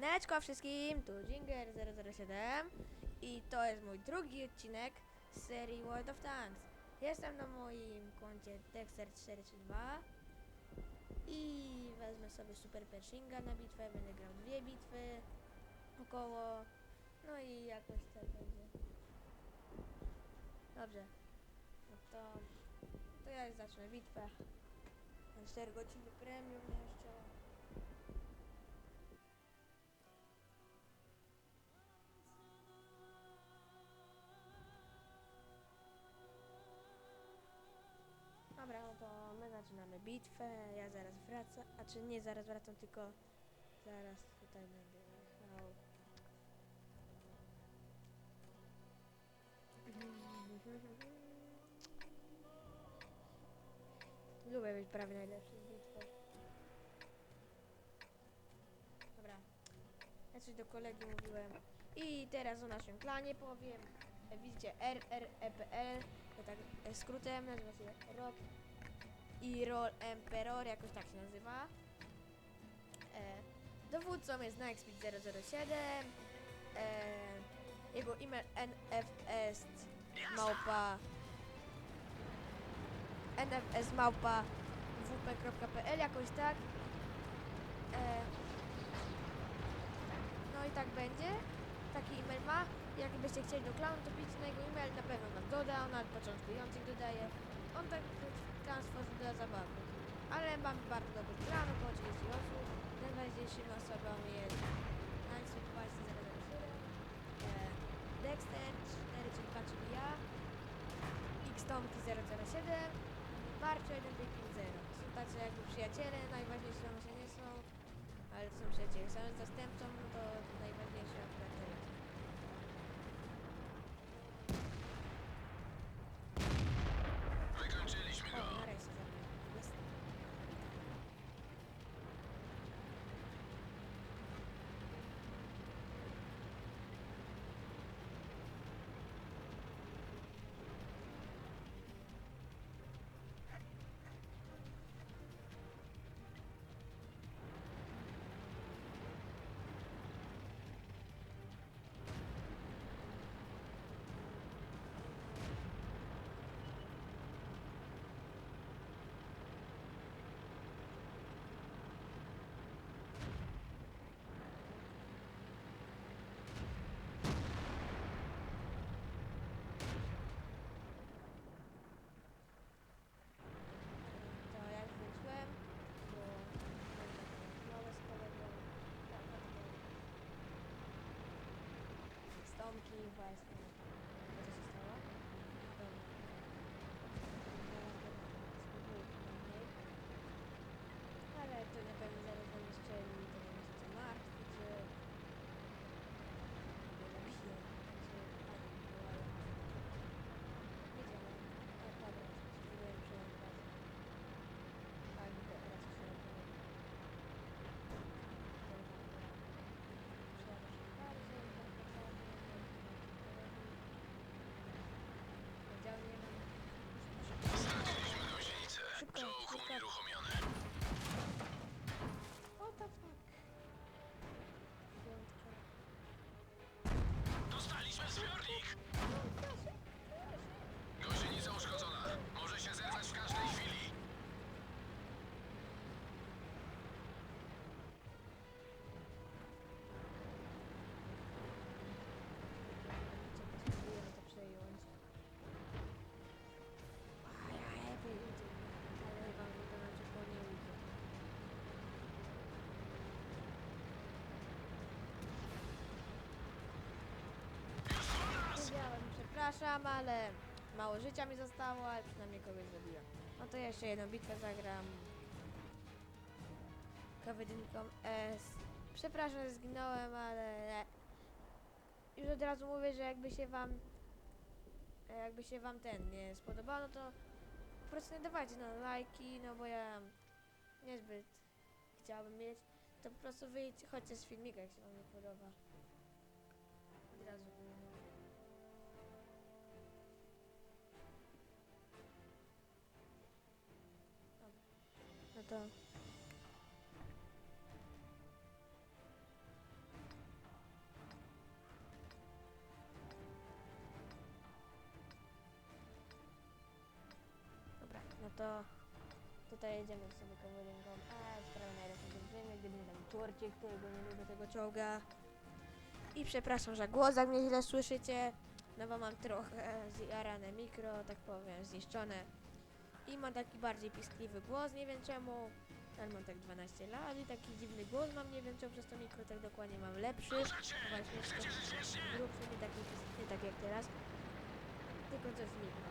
Siemaneczko wszystkim, tu Jinger007 i to jest mój drugi odcinek z serii World of Tanks. Jestem na moim koncie Dexter432 i wezmę sobie Super Pershinga na bitwę, będę grał dwie bitwy około, no i jakoś tak będzie. Dobrze, no to, to ja już zacznę bitwę. Mam 4 godziny premium jeszcze. Zaczynamy bitwę. Ja zaraz wracam. A czy nie zaraz wracam, tylko zaraz tutaj będę jechał. Lubię być prawie najlepszy w bitwach. Dobra. Ja coś do kolegi mówiłem. I teraz o naszym klanie powiem. Widzicie RREPL, to tak e, skrótem nazywa się Rock i Roll Emperor, jakoś tak się nazywa. E, dowódcą jest Nightspeed 007. E, jego e-mail nfs małpa nfs małpa wp.pl jakoś tak. E, no i tak będzie. Taki e-mail ma. Jakbyście chcieli do klanu, to piszcie na jego e-mail, na pewno nam doda, on na początkujących dodaje. On tak stworzył dla zabawy. Ale mamy bardzo dobry klan, około 30 osób. Najważniejszymi osobami jest Nancy 2007, e, Dexter 432, czyli ja, Xtomki 007 i Marcio 1550. Są tacy jakby przyjaciele, najważniejsi są się nie są, ale to są przyjaciele. Z zastępcą no to najważniejszy akurat to jest. Wykończyliśmy go. O, nareszcie zabiłem. Jest. To jak wróciłem, bo rozmowę z kolegą, tak, tak, tak. z Tomki właśnie. Co to się stało? Dobra. Zaraz będę spróbuję później. Ale to na pewno zaraz będę strzelił i to będzie co martwi, czy... Nie zabiję, czy pani była Wiedziałem. Tak, dobra, spróbuję przełączać. Tak, teraz przełączam. Powiedział nie mam. Straciliśmy gąsienicę. Szybko, Czołg szybko. unieruchomiony. What the fuck? Piątka. Dostaliśmy zbiornik! Gąsienica uszkodzona. Może się zerwać w każdej chwili. Czekaj, spróbujemy to przejąć. A ja nie wyjdzie. Ale chyba mi to na przykład nie ujdzie. Wiedziałem, przepraszam, ale mało życia mi zostało, ale przynajmniej kogoś zabiłem. No to jeszcze jedną bitwę zagram. Kawedynką S. Przepraszam, że zginąłem, ale już od razu mówię, że jakby się wam jakby się wam ten nie spodobało, no to po prostu nie dawajcie no lajki, no bo ja niezbyt chciałabym mieć, to po prostu wyjdź, chodźcie z filmika, jak się wam nie podoba. tak. Dobra, no to tutaj jedziemy sobie kawalinką. A z prawej najlepiej będziemy, gdyby tam torcik, tego nie lubię tego ciąga. I przepraszam, że głos jak mnie źle słyszycie. No bo mam trochę zjarane mikro, tak powiem, zniszczone. I mam taki bardziej piskliwy głos, nie wiem czemu. Ale mam tak 12 lat i taki dziwny głos mam, nie wiem czemu przez to mikro tak dokładnie mam lepszy. Właśnie grubszy, nie taki, nie tak jak teraz. Tylko coś z mikro.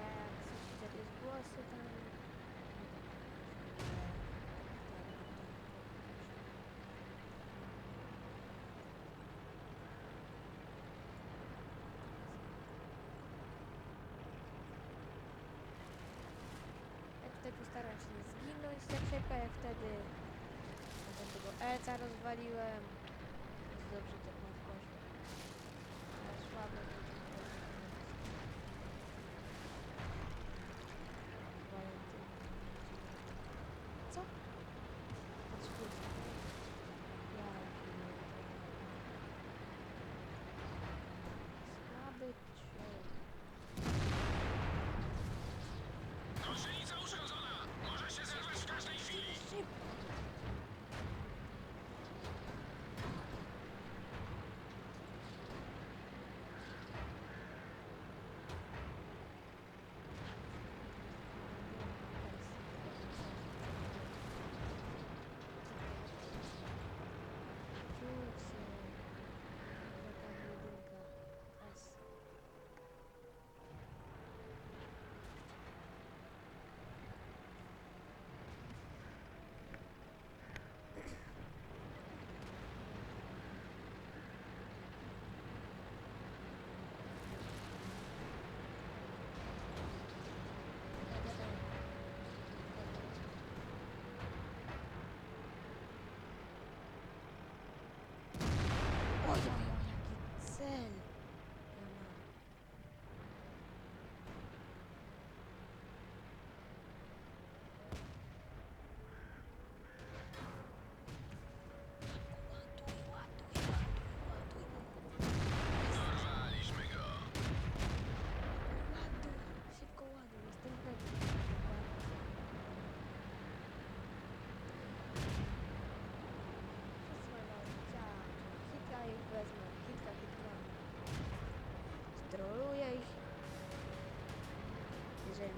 Jak słyszycie jakieś głosy tam. Jak tutaj postaram się nie zginąć tak szybko jak wtedy. Potem tego Elca rozwaliłem. Dobrze mam poszło. Słabo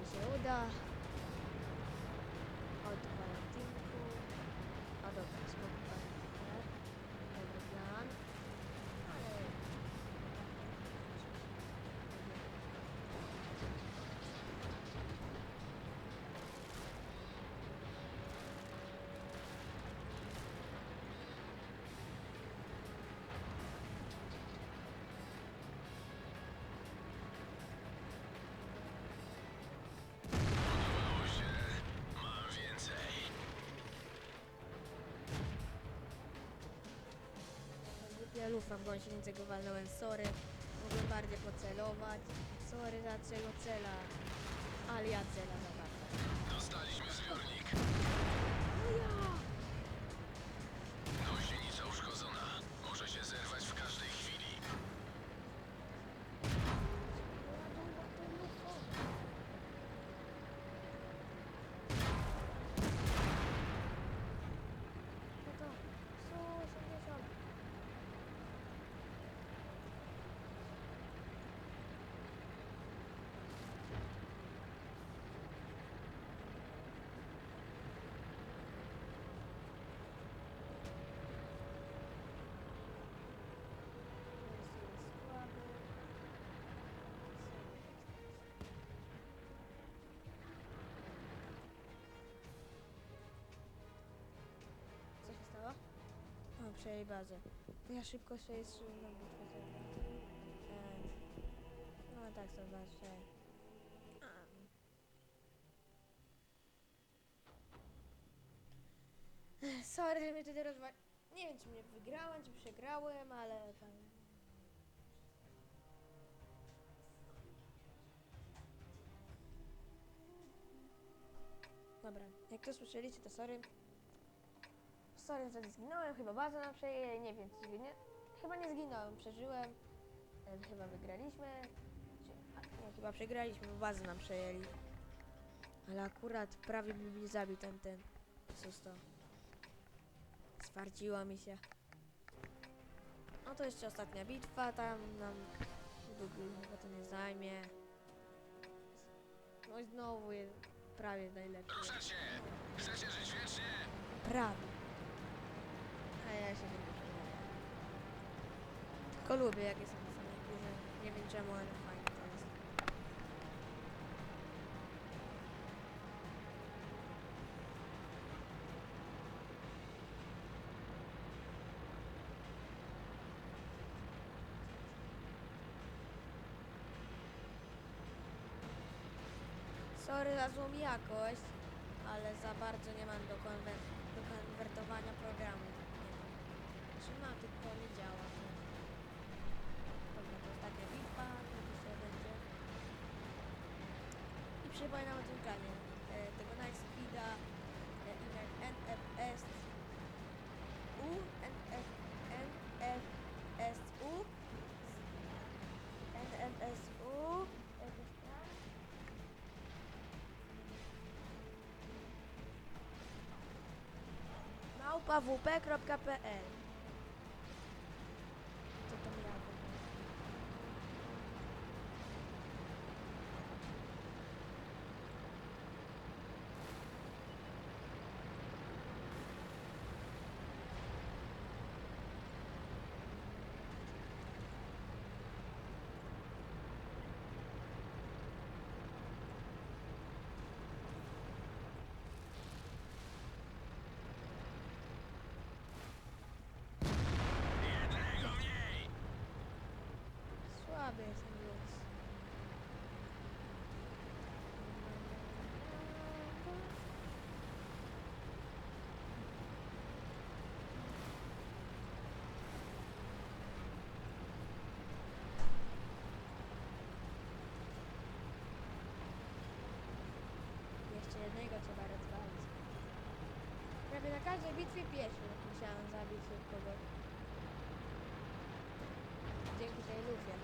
Jeżeli mi Głupia lufa w gąsienicę go walnąłem, sorry. Mogłem bardziej pocelować. Sorry za czego cela. Ale ja cela za bardzo. Dostaliśmy zbiornik. Przejęli bazę. Ja szybko sobie na bitwę zrobię. No tak. Ech, Sorry, że mnie wtedy rozwali... Nie wiem, czy mnie wygrałem, czy przegrałem, ale tam... Dobra, jak to słyszeliście, to sorry. Sorry, że zginąłem, chyba bazę nam przejęli, nie wiem, czy nie, chyba nie zginąłem, przeżyłem, e, chyba wygraliśmy, czy, a, nie, chyba przegraliśmy, bo bazę nam przejęli. Ale akurat prawie by mnie zabił ten, ten, cóż to. Swarciło mi się. No to jeszcze ostatnia bitwa, tam nam długo chyba to nie zajmie. No i znowu jest prawie najlepszy. Ruszacie! Chcecie żyć wiecznie? Prawie. A ja się nie przejmuję. Tylko lubię jak jestem na samej. Nie wiem czemu, ale fajnie to jest. Sorry za złą jakość, ale za bardzo nie mam do, konwer- do konwertowania programu. Czy mam, tylko nie działa. Dobra, to ostatnia bitwa, to dzisiaj będzie. I przypominam o tym planie. E, tego Night Speeda, e, NFS U, NF, NFSU, NFSU, małpawp.pl Welcome, Prawie na każdej bitwie pieszy musiałam zabić kogoś. Dzięki tej lufie.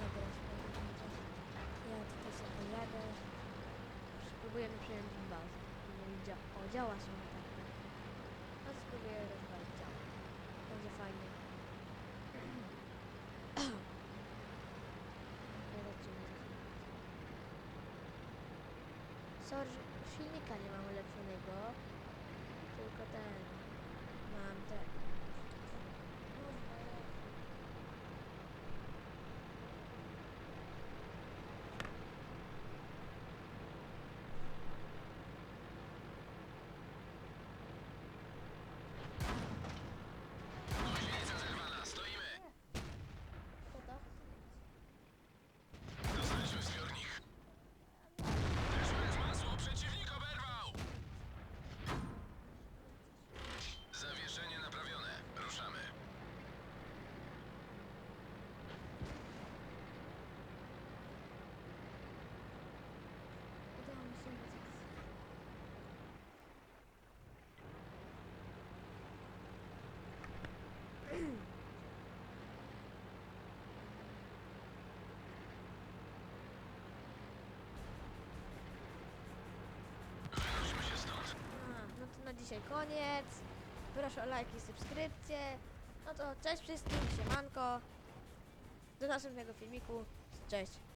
Dobra, spokojnie. Ja tutaj sobie pojadę. Spróbujemy przejąć bazę. No o, działa się na tak. No spróbuję rozwalić działa. Będzie fajnie. Zobaczymy. Sorry, silnika nie mam ulepszonego. Tylko ten. Mam ten. Gąsienica zerwana, stoimy! Co to? Dostaliśmy zbiornik. Też masło, przeciwnik oberwał! Zawieszenie naprawione. Ruszamy. Udało mi się uciec. Wynosimy się stąd. A, no to na dzisiaj koniec. Proszę o lajki i subskrypcje. No to cześć wszystkim, siemanko. Do następnego filmiku. Cześć.